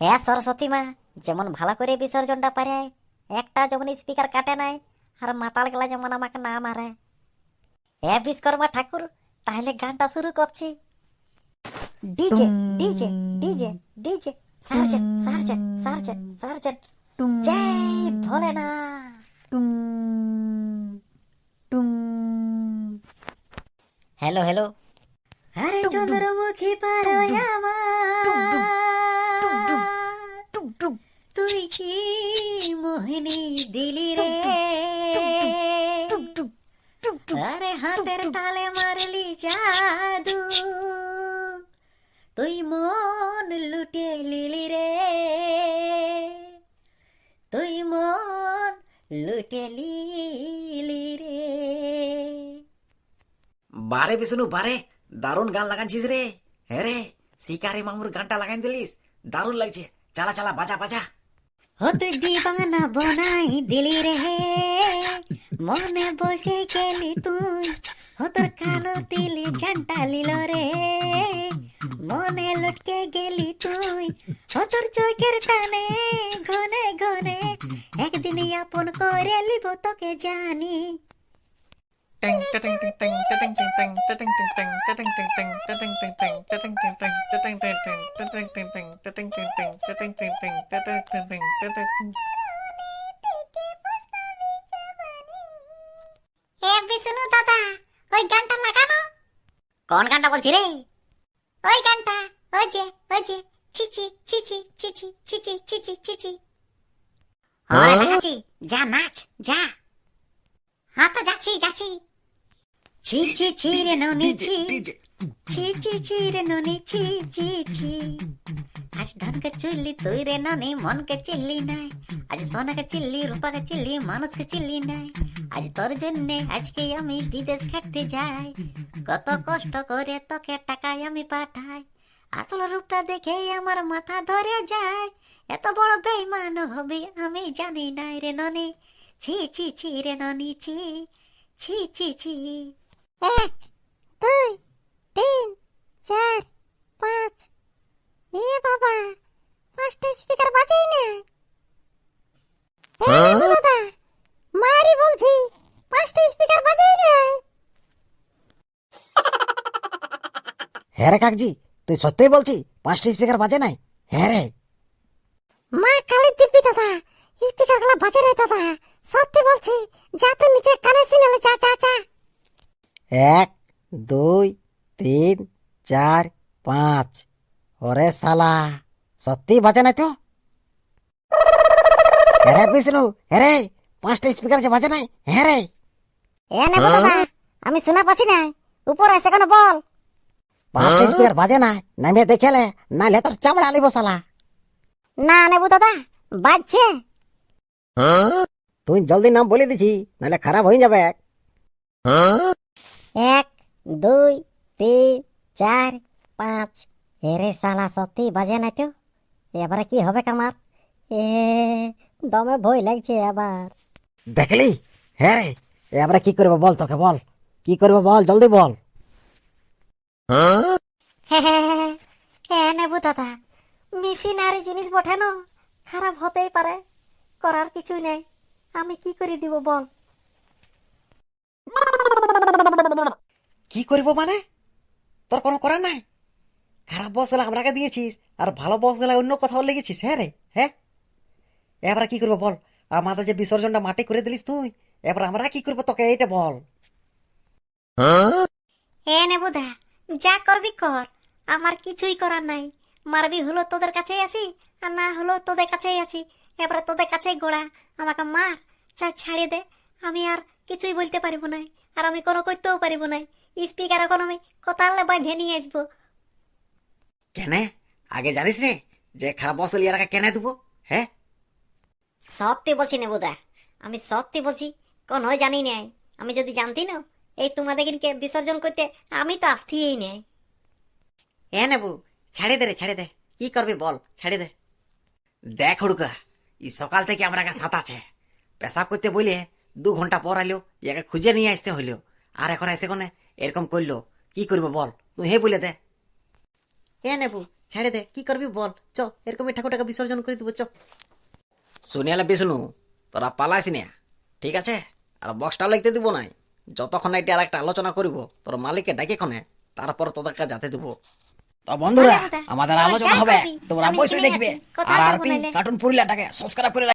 হ্যাঁ সরস্বতী মা যেমন ভালো করে বিসর্জনটা পারে একটা যেমন স্পিকার কাটে নাই আর মাতাল গেলা যেমন আমাকে না মারে। হ্যাঁ বিশ্বকর্মা ঠাকুর তাহলে গানটা শুরু করছি। DJ DJ DJ DJ Sarzen Sarzen Sarzen Sarzen জয় ভোলেনাথ। Hello hello. আরে চন্দ্রমুখী পারয় আমার জাদু। তুই মন লুটে লিলি রে। তুই মন লুটে লিলি রে। বারে বিষ্ণু বারে। দারুণ গান লাগাচ্ছিস রে। হ্যাঁ রে শিকারি মামুর গানটা লাগাই দিলিস। দারুণ লাগছে। চালা চালা বাজা বাজা। হত দিবানা বনাই দিলি রে। মনে বসে গেলি তুই। হতর কালো গেলি তুই চোখের টানে ঘনে ঘনে একদিন আপন করে লিব তোকে জানি কোন গানটা বলছি রে ওই গানটা ওই যে চিচি চিচি চিচি চিচি চিচি চিচি হ্যাঁ লাগাচ্ছি যা নাচ যা হ্যাঁ তো যাচ্ছি যাচ্ছি ছি ছি ছি রে ননি ছি ছি ছি ছি রে ননি ছি ছি ছি আজ ধনকে চিল্লি তুই রে ননি মনকে চিল্লি নাই আজ সোনাকে চিল্লি রূপাকে চিল্লি মানুষকে চিল্লি নাই আজ তোর জন্যে আজকে আমি বিদেশ খাটতে যাই কত কষ্ট করে তোকে টাকায় আমি পাঠাই আসল রূপটা দেখেই আমার মাথা ধরে যায়। এত বড় বেইমান হবে আমি জানি নাই রে ননি। ছি ছি ছি রে ননি ছি। ছি ছি ছি। এক দুই তিন চার পাঁচ। এ বাবা পাঁচটা স্পিকার বাজেই না। এই রে দাদা মারি বলছি পাঁচটা স্পিকার বাজেই না। হ্যাঁ রে কাকজি তুই সত্যিই বলছি পাঁচটি স্পিকার বাজে নাই? হ্যাঁ রে। মা কালী দিব্যি দাদা স্পিকারগুলো বাজে রে দাদা সত্যি বলছি যা তো নিচে কানে সিনালে যা যা যা। এক দুই তিন চার পাঁচ। ওরে শালা সত্যি বাজে নাই তো? হ্যাঁ বিষ্ণু হ্যাঁ রে। পাঁচটা স্পিকার যে বাজে নাই হ্যাঁ রে। এ নেব দাদা আমি শোনা পাচ্ছি না উপর আছে কেন বল। পাঁচটা স্পিকার বাজে না নামিয়ে দেখেলে নাইলে তোর চামড়া আলিব শালা। না নেব দাদা বাজছে। তুই জলদি নাম বলে দিছি নাহলে খারাপ হয়ে যাবে এক দুই তিন চার পাঁচ। এরে শালা সত্যি বাজে না তো। এবারে কি হবে কামার? এ দমে ভয় লাগছে আবার। দেখলি? হ্যাঁ রে এবারে কি করব বল তোকে বল। কি করব বল জলদি বল। হ্যাঁ? নেবু দাদা। মেশিনারি জিনিস বঠানো খারাপ হতেই পারে করার কিছুই নেই। আমি কি করে দিব বল? কি করব মানে? তোর কোনো করার নাই? খারাপ বস গেলা আমরাকে দিয়েছিস আর ভালো বস গেলা অন্য কোথাও লেগেছিস হ্যাঁ রে হ্যাঁ? এবারে কি করব বল? আমাদের যে বিসর্জনটা মাটি করে দিলিস তুই এবার আমরা কি করব তোকে এইটা বল। হ্যাঁ নেবু দা যা করবি কর। আমার কিছুই করার নাই। মারবি হলো তোদের কাছেই আছি আর না হলো তোদের কাছেই আছি। এবারে তোদের কাছেই গোড়া। আমাকে মার চা ছাড়িয়ে দে। আমি আর কিছুই বলতে পারিব না আর আমি কোনো করতেও পারিব না স্পিকার এখন আমি কথা কোথালে বাঁধে নিয়ে আসব। কেনে? আগে জানিস রে যে খারাপ বস হলে এরাকে কেনে দেবো? হ্যাঁ? সত্যি বলছি নেবুদা আমি সত্যি বলছি কোন জানি নাই। আমি যদি জানতি না এই তোমাদেরকে বিসর্জন করতে? আমি তো আসতেই নাই। এ নেবু ছাড়ে দে রে ছাড়ে দে। কি করবি বল ছাড়ে দে। দেখ হুড়কা ই সকাল থেকে আমরা সাত আছে। পেশাব করতে বলে দু ঘণ্টা পর আইলো একে খুঁজে নিয়ে আসতে হইল। আর এখন এসে কোনে? এরকম করল কি করব বল তুই হে বলে দে। এ নেবু ছেড়ে দে। কি করবি বল চ এরকমই ঠাকুরটাকে বিসর্জন করে দেবো চ। শুনিয়ালে বিষ্ণু তোরা পালাইস না। ঠিক আছে? আর বক্সটা লিখতে দিব নাই। যতক্ষণ এটি আর একটা আলোচনা করিব তোর মালিককে ডাকে ক্ষণে তারপর তোদেরকে যাতে দিব তো বন্ধুরা আমাদের আলোচনা হবে তোমরা দেখবে। আর আরপি কার্টুন পুরিলাটাকে সাবস্ক্রাইব করে